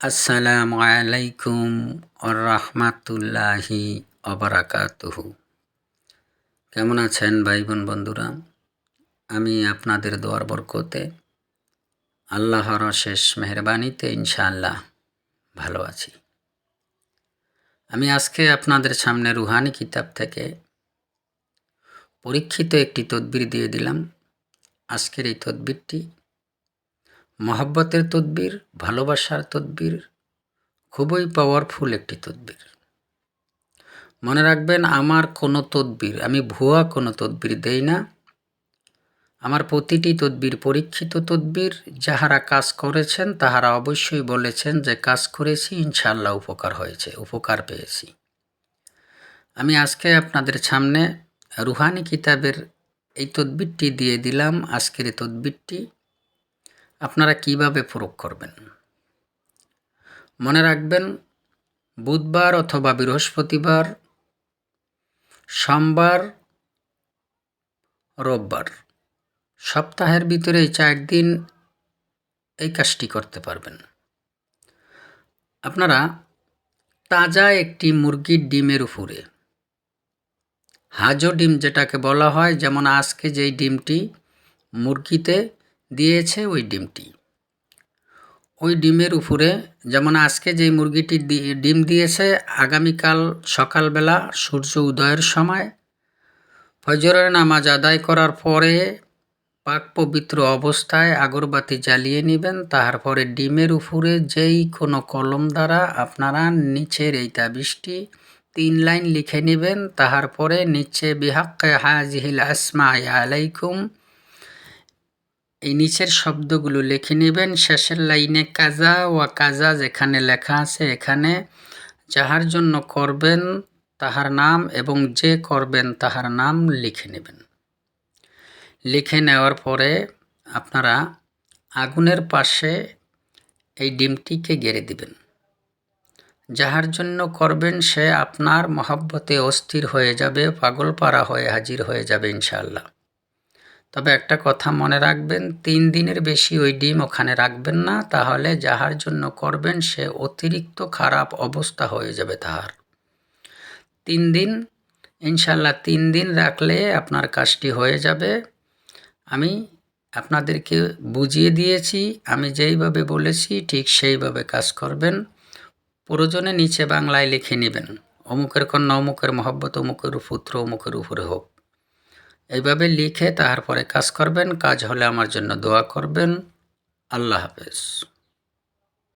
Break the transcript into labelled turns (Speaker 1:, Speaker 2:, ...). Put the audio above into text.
Speaker 1: আসসালামু আলাইকুম রহমাতুল্লাহি অবরাকাতুহু কেমন আছেন ভাই বোন বন্ধুরা? আমি আপনাদের দোয়ার বরকতে আল্লাহর শেষ মেহরবানিতে ইনশাআল্লাহ ভালো আছি। আমি আজকে আপনাদের সামনে রুহানি কিতাব থেকে পরীক্ষিত একটি তদবির দিয়ে দিলাম। আজকের এই তদবিরটি মহব্বতের তদ্বির, ভালোবাসার তদ্বির, খুবই পাওয়ারফুল একটি তদ্বির। মনে রাখবেন, আমার কোনো তদ্বির, আমি ভুয়া কোনো তদ্বির দেই না। আমার প্রতিটি তদ্বির পরীক্ষিত তদ্বির, যাহারা কাজ করেছেন, তাহারা অবশ্যই বলেছেন যে কাজ করেছি ইনশাল্লাহ উপকার হয়েছে, উপকার পেয়েছি। আমি আজকে আপনাদের সামনে রুহানি কিতাবের এই তদ্বিরটি দিয়ে দিলাম। আজকের এই তদ্বিরটি আপনারা কীভাবে প্রয়োগ করবেন? মনে রাখবেন, বুধবার অথবা বৃহস্পতিবার, সোমবার, রোববার, সপ্তাহের ভিতরে এই চার দিন এই কাজটি করতে পারবেন। আপনারা তাজা একটি মুরগির ডিমের উপরে, হাজো ডিম যেটাকে বলা হয়, যেমন আজকে যেই ডিমটি মুরগিতে দিয়েছে ওই ডিমটি। ওই ডিমের উপরে যেমন আজকে যে মুরগিটি ডিম দিয়েছে, আগামীকাল সকালবেলা সূর্য উদয়ের সময় ফজরের নামাজ আদায় করার পরে পাক পবিত্র অবস্থায় আগরবাতি জ্বালিয়ে নেবেন। তারপরে ডিমের উপরে যেই কোনো কলম দ্বারা আপনারা নিচের এই তাবিজটি তিন লাইন লিখে নেবেন। তাহার পরে নিচে বিহাক্কে হাজিহিল আসমা আলাইকুম এই নিচের শব্দগুলো লিখে নেবেন। শেষের লাইনে কাজা ওয়া কাজা যেখানে লেখা আছে এখানে। যাহার জন্য করবেন তাহার নাম এবং যে করবেন তাহার নাম লিখে নেবেন। লিখে নেওয়ার পরে আপনারা আগুনের পাশে এই ডিমটিকে গেড়ে দিবেন। যাহার জন্য করবেন সে আপনার মহাব্বতে অস্থির হয়ে যাবে পাগল পাড়া হয়ে হাজির হয়ে যাবে ইনশাল্লাহ তবে একটা কথা মনে রাখবেন, তিন দিনের বেশি ওই ডিম ওখানে রাখবেন না, তাহলে যাহার জন্য করবেন সে অতিরিক্ত খারাপ অবস্থা হয়ে যাবে তাহার। তিন দিন ইনশাল্লাহ তিন দিন রাখলে আপনার কাজটি হয়ে যাবে। আমি আপনাদেরকে বুঝিয়ে দিয়েছি, আমি যেইভাবে বলেছি ঠিক সেইভাবে কাজ করবেন। প্রয়োজনে নিচে বাংলায় লিখে নেবেন, অমুকের কন্যা অমুকের মহব্বত, অমুকের পুত্র, অমুকের উপরে হোক। এইভাবে লিখে তারপরে কাজ করবেন কাজ হলে আমার জন্য দোয়া করবেন। আল্লাহ হাফেজ।